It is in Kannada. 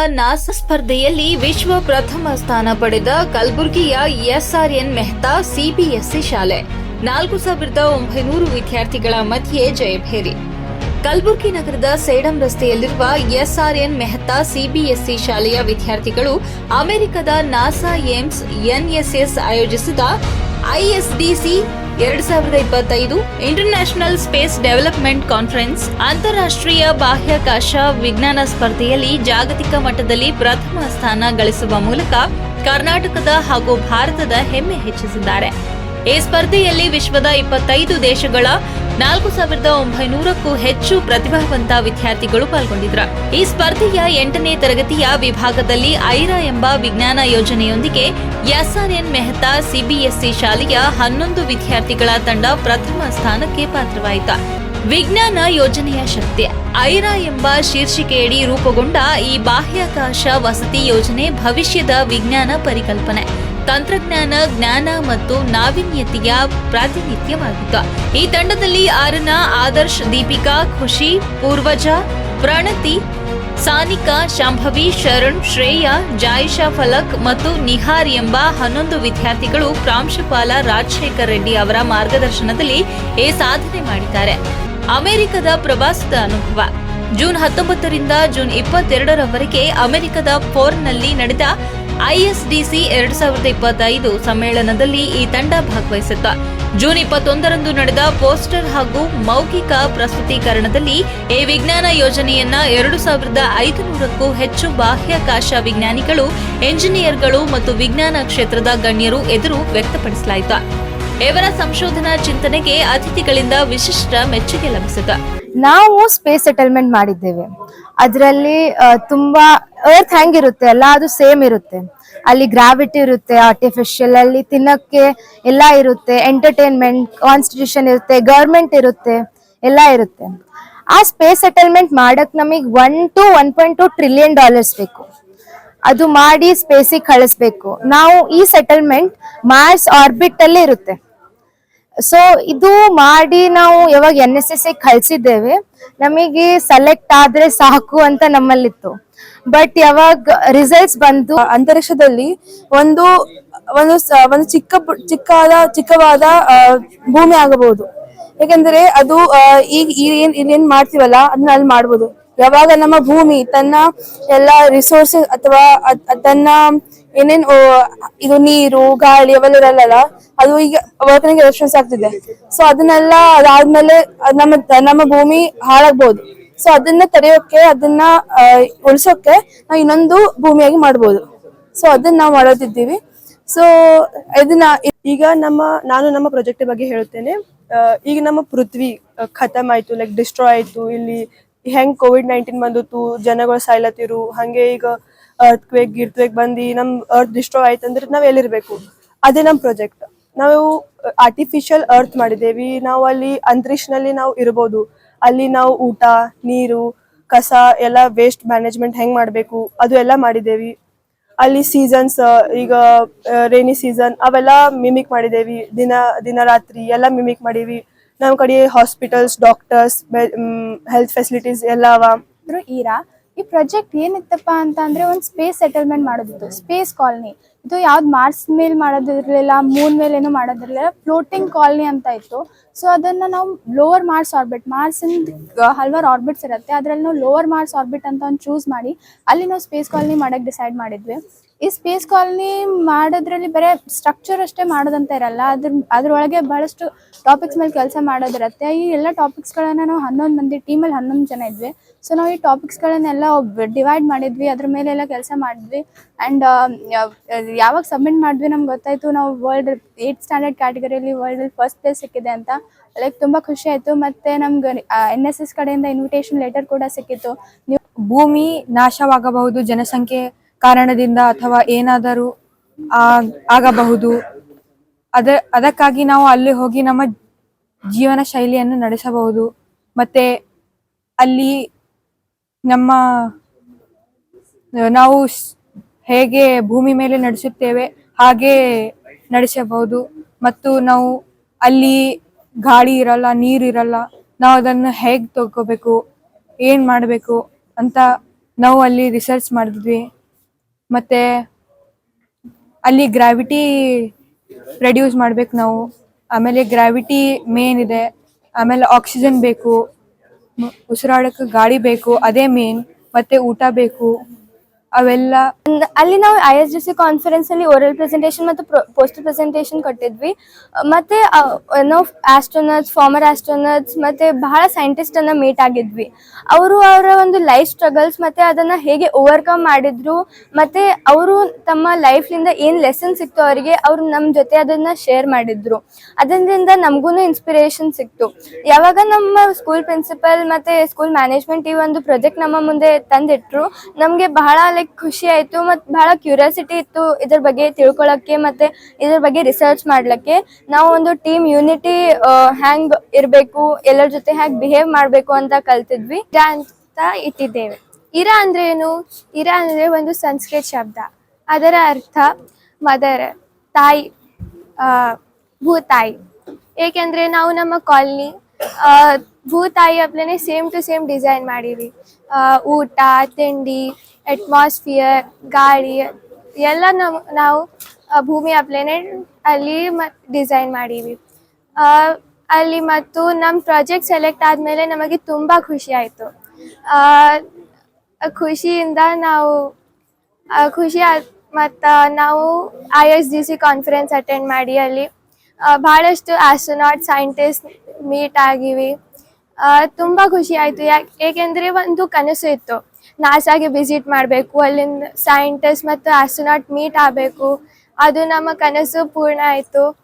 ನಾಸಾ ಸ್ಪರ್ಧೆಯಲ್ಲಿ ವಿಶ್ವ ಪ್ರಥಮ ಸ್ಥಾನ ಪಡೆದ ಕಲಬುರಗಿಯ ಎಸ್ಆರ್ಎನ್ ಮೆಹ್ತಾ ಸಿಬಿಎಸ್ಇ ಶಾಲೆ. ನಾಲ್ಕು ಸಾವಿರದ ಒಂಬೈನೂರು ವಿದ್ಯಾರ್ಥಿಗಳ ಮಧ್ಯೆ ಜಯಭೇರಿ ಕಲಬುರಗಿ ನಗರದ ಸೇಡಂ ರಸ್ತೆಯಲ್ಲಿರುವ ಎಸ್ಆರ್ಎನ್ ಮೆಹ್ತಾ ಸಿಬಿಎಸ್ಇ ಶಾಲೆಯ ವಿದ್ಯಾರ್ಥಿಗಳು ಅಮೆರಿಕದ ನಾಸಾ ಏಮ್ಸ್ ಎನ್ಎಸ್ಎಸ್ ಆಯೋಜಿಸಿದ ಐಎಸ್ಡಿಸಿ ಎರಡ್ ಸಾವಿರದ ಇಪ್ಪತ್ತೈದು ಇಂಟರ್ನ್ಯಾಷನಲ್ ಸ್ಪೇಸ್ ಡೆವಲಪ್ಮೆಂಟ್ ಕಾನ್ಫರೆನ್ಸ್ ಅಂತಾರಾಷ್ಟ್ರೀಯ ಬಾಹ್ಯಾಕಾಶ ವಿಜ್ಞಾನ ಸ್ಪರ್ಧೆಯಲ್ಲಿ ಜಾಗತಿಕ ಮಟ್ಟದಲ್ಲಿ ಪ್ರಥಮ ಸ್ಥಾನ ಗಳಿಸುವ ಮೂಲಕ ಕರ್ನಾಟಕದ ಹಾಗೂ ಭಾರತದ ಹೆಮ್ಮೆ ಹೆಚ್ಚಿಸಿದ್ದಾರೆ. ಈ ಸ್ಪರ್ಧೆಯಲ್ಲಿ ವಿಶ್ವದ ಇಪ್ಪತ್ತೈದು ದೇಶಗಳ ನಾಲ್ಕು ಸಾವಿರದ ಒಂಬೈನೂರಕ್ಕೂ ಹೆಚ್ಚು ಪ್ರತಿಭಾವಂತ ವಿದ್ಯಾರ್ಥಿಗಳು ಪಾಲ್ಗೊಂಡಿದ್ರು. ಈ ಸ್ಪರ್ಧೆಯ ಎಂಟನೇ ತರಗತಿಯ ವಿಭಾಗದಲ್ಲಿ ಐರಾ ಎಂಬ ವಿಜ್ಞಾನ ಯೋಜನೆಯೊಂದಿಗೆ ಎಸ್ಆರ್ಎನ್ ಮೆಹ್ತಾ ಸಿಬಿಎಸ್ಇ ಶಾಲೆಯ ಹನ್ನೊಂದು ವಿದ್ಯಾರ್ಥಿಗಳ ತಂಡ ಪ್ರಥಮ ಸ್ಥಾನಕ್ಕೆ ಪಾತ್ರವಾಯಿತು. ವಿಜ್ಞಾನ ಯೋಜನೆಯ ಶಕ್ತಿ, ಐರಾ ಎಂಬ ಶೀರ್ಷಿಕೆಯಡಿ ರೂಪುಗೊಂಡ ಈ ಬಾಹ್ಯಾಕಾಶ ವಸತಿ ಯೋಜನೆ ಭವಿಷ್ಯದ ವಿಜ್ಞಾನ ಪರಿಕಲ್ಪನೆ. ತಂತ್ರಜ್ಞಾನ, ಜ್ಞಾನ ಮತ್ತು ನಾವೀನ್ಯತೆಯ ಪ್ರಾತಿನಿಧ್ಯವಾಗಿತ್ತು. ಈ ತಂಡದಲ್ಲಿ ಆರನ ಆದರ್ಶ್ ದೀಪಿಕಾ, ಖುಷಿ, ಪೂರ್ವಜ, ಪ್ರಣತಿ, ಸಾನಿಕಾ, ಶಾಂಭವಿ, ಶರಣ್, ಶ್ರೇಯಾ ಜಾಯಿಷಾ ಫಲಕ್ ಮತ್ತು ನಿಹಾರ್ ಎಂಬ ಹನ್ನೊಂದು ವಿದ್ಯಾರ್ಥಿಗಳು ಪ್ರಾಂಶುಪಾಲ ರಾಜಶೇಖರ್ ರೆಡ್ಡಿ ಅವರ ಮಾರ್ಗದರ್ಶನದಲ್ಲಿ ಈ ಸಾಧನೆ ಮಾಡಿದ್ದಾರೆ. ಅಮೆರಿಕದ ಪ್ರವಾಸದ ಅನುಭವ. ಜೂನ್ ಹತ್ತೊಂಬತ್ತರಿಂದ ಜೂನ್ ಇಪ್ಪತ್ತೆರಡರವರೆಗೆ ಅಮೆರಿಕದ ಫೋರ್ನಲ್ಲಿ ನಡೆದ ಐಎಸ್ಡಿಸಿ ಎರಡ್ ಸಾವಿರದ ಇಪ್ಪತ್ತೈದು ಸಮ್ಮೇಳನದಲ್ಲಿ ಈ ತಂಡ ಭಾಗವಹಿಸುತ್ತ. ಜೂನ್ ಇಪ್ಪತ್ತೊಂದರಂದು ನಡೆದ ಪೋಸ್ಟರ್ ಹಾಗೂ ಮೌಖಿಕ ಪ್ರಸ್ತುತೀಕರಣದಲ್ಲಿ ಈ ವಿಜ್ಞಾನ ಯೋಜನೆಯನ್ನ ಎರಡು ಸಾವಿರದ ಐದುನೂರಕ್ಕೂ ಹೆಚ್ಚು ಬಾಹ್ಯಾಕಾಶ ವಿಜ್ಞಾನಿಗಳು, ಎಂಜಿನಿಯರ್ಗಳು ಮತ್ತು ವಿಜ್ಞಾನ ಕ್ಷೇತ್ರದ ಗಣ್ಯರು ಎದುರು ವ್ಯಕ್ತಪಡಿಸಲಾಯಿತು. ಇವರ ಸಂಶೋಧನಾ ಚಿಂತನೆಗೆ ಅತಿಥಿಗಳಿಂದ ವಿಶಿಷ್ಟ ಮೆಚ್ಚುಗೆ ಲಭಿಸಿತು. ನಾವು ಸ್ಪೇಸ್ ಸೆಟಲ್ಮೆಂಟ್ ಮಾಡಿದ್ದೇವೆ. ಅದರಲ್ಲಿ ತುಂಬಾ ಅರ್ತ್ ಹೆಂಗಿರುತ್ತೆ ಎಲ್ಲ ಅದು ಸೇಮ್ ಇರುತ್ತೆ. ಅಲ್ಲಿ ಗ್ರಾವಿಟಿ ಇರುತ್ತೆ ಆರ್ಟಿಫಿಷಿಯಲ್ ಅಲ್ಲಿ ತಿನ್ನಕ್ಕೆ ಎಲ್ಲ ಇರುತ್ತೆ ಎಂಟರ್ಟೈನ್ಮೆಂಟ್ ಕಾನ್ಸ್ಟಿಟ್ಯೂಷನ್ ಇರುತ್ತೆ ಗೌರ್ಮೆಂಟ್ ಇರುತ್ತೆ, ಎಲ್ಲ ಇರುತ್ತೆ. ಆ ಸ್ಪೇಸ್ ಸೆಟಲ್ಮೆಂಟ್ ಮಾಡಕ್ ನಮಗೆ one to one point two trillion dollars ಬೇಕು. ಅದು ಮಾಡಿ ಸ್ಪೇಸಿಗೆ ಕಳಿಸ್ಬೇಕು. ನಾವು ಈ ಸೆಟಲ್ಮೆಂಟ್ ಮಾರ್ಸ್ ಆರ್ಬಿಟ್ ಅಲ್ಲಿ ಇರುತ್ತೆ. ಸೊ ಇದು ಮಾಡಿ ನಾವು ಯಾವಾಗ ಎನ್ ಎಸ್ ಎಸ್ ಕಳ್ಸಿದ್ದೇವೆ, ನಮಗೆ ಸೆಲೆಕ್ಟ್ ಆದ್ರೆ ಸಾಕು ಅಂತ ನಮ್ಮಲ್ಲಿತ್ತು. ಬಟ್ ಯಾವಾಗ ರಿಸಲ್ಟ್ಸ್ ಬಂತು ಅಂತರಿಕ್ಷದಲ್ಲಿ ಒಂದು ಒಂದು ಒಂದು ಚಿಕ್ಕ ಚಿಕ್ಕವಾದ ಚಿಕ್ಕವಾದ ಭೂಮಿ ಆಗಬಹುದು. ಯಾಕಂದ್ರೆ ಅದು ಈಗ ಏನ್ ಇಲ್ಲೇನ್ ಮಾಡ್ತೀವಲ್ಲ, ಅದನ್ನ ಅಲ್ಲಿ ಮಾಡ್ಬೋದು. ಯಾವಾಗ ನಮ್ಮ ಭೂಮಿ ತನ್ನ ಎಲ್ಲ ರಿಸೋರ್ಸಸ್ ಅಥವಾ ತನ್ನ ಏನೇನ್ ಇದು ನೀರು, ಗಾಳಿ, ಅವೆಲ್ಲ ಇರಲ್ಲ ಅದು ಈಗ ವರ್ಕನಿಗೆ ರೆಸ್ಪಾನ್ಸ್ ಆಗ್ತಿದೆ. ಸೊ ಅದನ್ನೆಲ್ಲ ಅದಾದ್ಮೇಲೆ ಅದ್ ನಮ್ಮ ನಮ್ಮ ಭೂಮಿ ಹಾಳಾಗ್ಬಹುದು ಸೊ ಅದನ್ನ ತಡೆಯೋಕೆ ಅದನ್ನ ಉಳಿಸೋಕೆ ನಾವು ಇನ್ನೊಂದು ಭೂಮಿಯಾಗಿ ಮಾಡ್ಬೋದು. ಸೊ ಅದನ್ನ ನಾವು ಮಾಡೋದಿದ್ದೀವಿ. ಸೊ ಇದನ್ನ ಈಗ ನಮ್ಮ, ನಾನು ನಮ್ಮ ಪ್ರಾಜೆಕ್ಟ್ ಬಗ್ಗೆ ಹೇಳುತ್ತೇನೆ. ಈಗ ನಮ್ಮ ಪೃಥ್ವಿ ಖತಮ್ ಆಯ್ತು ಲೈಕ್ ಡಿಸ್ಟ್ರಾಯ್ ಆಯ್ತು. ಇಲ್ಲಿ ಹೆಂಗ್ ಕೋವಿಡ್ ನೈನ್ಟೀನ್ ಬಂದಿತ್ತು, ಜನಗಳು ಸಾಯ್ಲತ್ತಿರು, ಹಂಗೆ ಈಗ ಅರ್ತ್ ಕ್ವೇಕ್ ಗಿರ್ತ್ವೇಕ್ ಬಂದು ನಮ್ ಅರ್ತ್ ಡಿಸ್ಟ್ರಾಯ್ ಆಯ್ತು ಅಂದ್ರೆ ನಾವ್ ಎಲ್ಲಿರ್ಬೇಕು? ಅದೇ ನಮ್ ಪ್ರಾಜೆಕ್ಟ್ ನಾವು ಆರ್ಟಿಫಿಷಿಯಲ್ ಅರ್ತ್ ಮಾಡಿದ್ದೇವೆ. ನಾವು ಅಲ್ಲಿ ಅಂತರಿಕ್ಷನಲ್ಲಿ ನಾವು ಇರ್ಬೋದು. ಅಲ್ಲಿ ನಾವು ಊಟ, ನೀರು, ಕಸ, ಎಲ್ಲ ವೇಸ್ಟ್ ಮ್ಯಾನೇಜ್ಮೆಂಟ್ ಹೆಂಗ್ ಮಾಡಬೇಕು, ಅದು ಎಲ್ಲ ಮಾಡಿದ್ದೇವೆ. ಅಲ್ಲಿ ಸೀಸನ್ಸ್ ಈಗ ರೇನಿ ಸೀಸನ್ ಅವೆಲ್ಲ ಮಿಮಿಕ್ ಮಾಡಿದೇವಿ ದಿನ ದಿನ ರಾತ್ರಿ ಎಲ್ಲ ಮಿಮಿಕ್ ಮಾಡೀವಿ ನಮ್ಮ ಕಡೆ ಹಾಸ್ಪಿಟಲ್ಸ್ ಡಾಕ್ಟರ್ಸ್ ಹೆಲ್ತ್ ಫೆಸಿಲಿಟೀಸ್ ಎಲ್ಲ ಅವ. ಈರಾ ಈ ಪ್ರಾಜೆಕ್ಟ್ ಏನಿತ್ತಪ್ಪ ಅಂತ ಅಂದ್ರೆ ಒಂದು ಸ್ಪೇಸ್ ಸೆಟಲ್ಮೆಂಟ್ ಮಾಡೋದಿತ್ತು. ಸ್ಪೇಸ್ ಕಾಲನಿ ಇದು ಯಾವ್ದು ಮಾರ್ಸ್ ಮೇಲೆ ಮಾಡೋದಿರ್ಲಿಲ್ಲ ಮೂನ್ ಮೇಲೆ ಏನು ಮಾಡೋದಿರ್ಲಿಲ್ಲ ಫ್ಲೋಟಿಂಗ್ ಕಾಲನಿ ಅಂತ ಇತ್ತು. ಸೊ ಅದನ್ನ ನಾವು ಲೋವರ್ ಮಾರ್ಸ್ ಆರ್ಬಿಟ್ ಮಾರ್ಸ್ ಹಲವಾರು ಆರ್ಬಿಟ್ಸ್ ಇರುತ್ತೆ. ಅದ್ರಲ್ಲಿ ನಾವು ಲೋವರ್ ಮಾರ್ಸ್ ಆರ್ಬಿಟ್ ಅಂತ ಒಂದು ಚೂಸ್ ಮಾಡಿ, ಅಲ್ಲಿ ನಾವು ಸ್ಪೇಸ್ ಕಾಲನಿ ಮಾಡಕ್ ಡಿಸೈಡ್ ಮಾಡಿದ್ವಿ. ಈ ಸ್ಪೇಸ್ ಕಾಲನಿ ಮಾಡೋದ್ರಲ್ಲಿ ಬರೀ ಸ್ಟ್ರಕ್ಚರ್ ಅಷ್ಟೇ ಮಾಡೋದಂತ ಇರಲ್ಲ. ಅದ್ರ, ಅದ್ರೊಳಗೆ ಬಹಳಷ್ಟು ಟಾಪಿಕ್ಸ್ ಮೇಲೆ ಕೆಲಸ ಮಾಡೋದಿರುತ್ತೆ. ಈ ಎಲ್ಲ ಟಾಪಿಕ್ಸ್ಗಳನ್ನು ನಾವು ಹನ್ನೊಂದು ಮಂದಿ ಟೀಮಲ್ಲಿ ಹನ್ನೊಂದು ಜನ ಇದ್ವಿ. ಸೊ ನಾವು ಈ ಟಾಪಿಕ್ಸ್ಗಳನ್ನೆಲ್ಲ ಡಿವೈಡ್ ಮಾಡಿದ್ವಿ. ಅದ್ರ ಮೇಲೆ ಎಲ್ಲ ಕೆಲಸ ಮಾಡಿದ್ವಿ. ಆ್ಯಂಡ್ ಯಾವಾಗ ಸಬ್ಮಿಟ್ ಮಾಡಿದ್ವಿ ನಮ್ಗೆ ಗೊತ್ತಾಯ್ತು. ನಾವು ವರ್ಲ್ಡ್ ಏಯ್ಟ್ ಸ್ಟ್ಯಾಂಡರ್ಡ್ ಕ್ಯಾಟಗರಿಯಲ್ಲಿ ವರ್ಲ್ಡಲ್ಲಿ ಫಸ್ಟ್ ಪ್ಲೇಸ್ ಸಿಕ್ಕಿದೆ ಅಂತ. ಲೈಕ್ ತುಂಬ ಖುಷಿ ಆಯಿತು. ಮತ್ತು ನಮ್ಗೆ ಎನ್ ಎಸ್ ಎಸ್ ಕಡೆಯಿಂದ ಇನ್ವಿಟೇಷನ್ ಲೆಟರ್ ಕೂಡ ಸಿಕ್ಕಿತ್ತು. ನೀವು ಭೂಮಿ ನಾಶವಾಗಬಹುದು, ಜನಸಂಖ್ಯೆ ಕಾರಣದಿಂದ ಅಥವಾ ಏನಾದರೂ ಆಗಬಹುದು. ಅದ, ಅದಕ್ಕಾಗಿ ನಾವು ಅಲ್ಲಿ ಹೋಗಿ ನಮ್ಮ ಜೀವನ ಶೈಲಿಯನ್ನು ನಡೆಸಬಹುದು. ಮತ್ತೆ ಅಲ್ಲಿ ನಮ್ಮ, ನಾವು ಹೇಗೆ ಭೂಮಿ ಮೇಲೆ ನಡೆಸುತ್ತೇವೆ, ಹಾಗೆ ನಡೆಸಬಹುದು. ಮತ್ತು ನಾವು ಅಲ್ಲಿ ಗಾಳಿ ಇರಲ್ಲ, ನೀರು ಇರಲ್ಲ, ನಾವು ಅದನ್ನು ಹೇಗೆ ತಗೋಬೇಕು, ಏನು ಮಾಡಬೇಕು ಅಂತ ನಾವು ಅಲ್ಲಿ ರಿಸರ್ಚ್ ಮಾಡಿದ್ವಿ ಮತ್ತೆ ಅಲ್ಲಿ ಗ್ರಾವಿಟಿ ರೆಡ್ಯೂಸ್ ಮಾಡ್ಬೇಕು ನಾವು. ಆಮೇಲೆ ಗ್ರಾವಿಟಿ ಮೇನ್ ಇದೆ. ಆಮೇಲೆ ಆಕ್ಸಿಜನ್ ಬೇಕು. ಉಸಿರಾಡಕ್ಕೆ ಗಾಳಿ ಬೇಕು, ಅದೇ ಮೇನ್ ಮತ್ತೆ ಊಟ ಬೇಕು. ಅವೆಲ್ಲ ಅಲ್ಲಿ ನಾವು I S D C conference ಅಲ್ಲಿ ಓರಲ್ ಪ್ರೆಸೆಂಟೇಶನ್ ಮತ್ತು ಪೋಸ್ಟರ್ ಪ್ರೆಸೆಂಟೇಶನ್ ಕೊಟ್ಟಿದ್ವಿ. ಮತ್ತೆ ನಾವು ಆಸ್ಟ್ರೋನಟ್ಸ್ ಫಾರ್ಮರ್ ಆಸ್ಟ್ರೋನಟ್ಸ್ ಮತ್ತೆ ಬಹಳ ಸೈಂಟಿಸ್ಟ್ ಅನ್ನ ಮೀಟ್ ಆಗಿದ್ವಿ. ಅವರು ಅವರ ಒಂದು ಲೈಫ್ ಸ್ಟ್ರಗಲ್ಸ್ ಮತ್ತೆ ಅದನ್ನ ಹೇಗೆ ಓವರ್ಕಮ್ ಮಾಡಿದ್ರು, ಮತ್ತೆ ಅವರು ತಮ್ಮ ಲೈಫ್ಲಿಂದ ಏನ್ ಲೆಸನ್ ಸಿಕ್ತು ಅವರಿಗೆ, ಅವ್ರು ನಮ್ಮ ಜೊತೆ ಅದನ್ನ ಶೇರ್ ಮಾಡಿದ್ರು. ಅದರಿಂದ ನಮಗೂ ಇನ್ಸ್ಪಿರೇಷನ್ ಸಿಕ್ತು. ಯಾವಾಗ ನಮ್ಮ ಸ್ಕೂಲ್ ಪ್ರಿನ್ಸಿಪಲ್ ಮತ್ತೆ ಸ್ಕೂಲ್ ಮ್ಯಾನೇಜ್ಮೆಂಟ್ ಈ ಒಂದು ಪ್ರಾಜೆಕ್ಟ್ ನಮ್ಮ ಮುಂದೆ ತಂದಿಟ್ರು, ನಮಗೆ ಬಹಳ ಲೈಕ್ ಖುಷಿ ಆಯ್ತು ಮತ್ತು ಬಹಳ ಕ್ಯೂರಿಯಾಸಿಟಿ ಇತ್ತು ಇದ್ರ ಬಗ್ಗೆ ತಿಳ್ಕೊಳಕ್ಕೆ ಮತ್ತೆ ಇದ್ರ ಬಗ್ಗೆ ರಿಸರ್ಚ್ ಮಾಡ್ಲಿಕ್ಕೆ. ನಾವು ಒಂದು ಟೀಮ್ ಯೂನಿಟಿ ಹ್ಯಾಂಗ್ ಇರಬೇಕು, ಎಲ್ಲರ ಜೊತೆ ಹ್ಯಾಂಗ್ ಬಿಹೇವ್ ಮಾಡಬೇಕು ಅಂತ ಕಲ್ತಿದ್ವಿ. ಅಂತ ಇಟ್ಟಿದ್ದೇವೆ. ಇರ ಅಂದ್ರೆ ಏನು? ಇರ ಅಂದ್ರೆ ಒಂದು ಸಂಸ್ಕೃತ ಶಬ್ದ. ಅದರ ಅರ್ಥ ಮದರ್, ತಾಯಿ ಭೂತಾಯಿ. ಏಕೆಂದ್ರೆ ನಾವು ನಮ್ಮ ಕಾಲನಿ ಭೂತಾಯಿ ಅಪ್ಲೇನೆ ಸೇಮ್ ಟು ಸೇಮ್ ಡಿಸೈನ್ ಮಾಡೀವಿ ಊಟ, ತಿಂಡಿ ಅಟ್ಮಾಸ್ಫಿಯರ್ ಗಾಳಿ, ಎಲ್ಲ ನಮ್ ನಾವು ಭೂಮಿ ಅಪ್ಲೇನೆ ಅಲ್ಲಿ ಡಿಸೈನ್ ಮಾಡೀವಿ. ಅಲ್ಲಿ ಮತ್ತು ನಮ್ಮ ಪ್ರಾಜೆಕ್ಟ್ ಸೆಲೆಕ್ಟ್ ಆದಮೇಲೆ ನಮಗೆ ತುಂಬ ಖುಷಿ ಆಯಿತು. ಖುಷಿಯಿಂದ ನಾವು ಖುಷಿ ಮತ್ತು ನಾವು I S D C conference attend ಮಾಡಿ ಅಲ್ಲಿ ಭಾಳಷ್ಟು ಆಸ್ಟ್ರೋನಾಟ್ ಸೈಂಟಿಸ್ಟ್ ಮೀಟ್ ಆಗಿವಿ. ತುಂಬ ಖುಷಿ ಆಯ್ತು. ಯಾಕೆ ಏಕೆಂದರೆ ಒಂದು ಕನಸು ಇತ್ತು. ನಾಸಾಗೆ ವಿಸಿಟ್ ಮಾಡಬೇಕು, ಅಲ್ಲಿಂದ ಸೈಂಟಿಸ್ಟ್ ಮತ್ತು ಆಸ್ಟ್ರೋನಾಟ್ ಮೀಟ್ ಆಗಬೇಕು. ಅದು ನಮ್ಮ ಕನಸು ಪೂರ್ಣ ಆಯಿತು.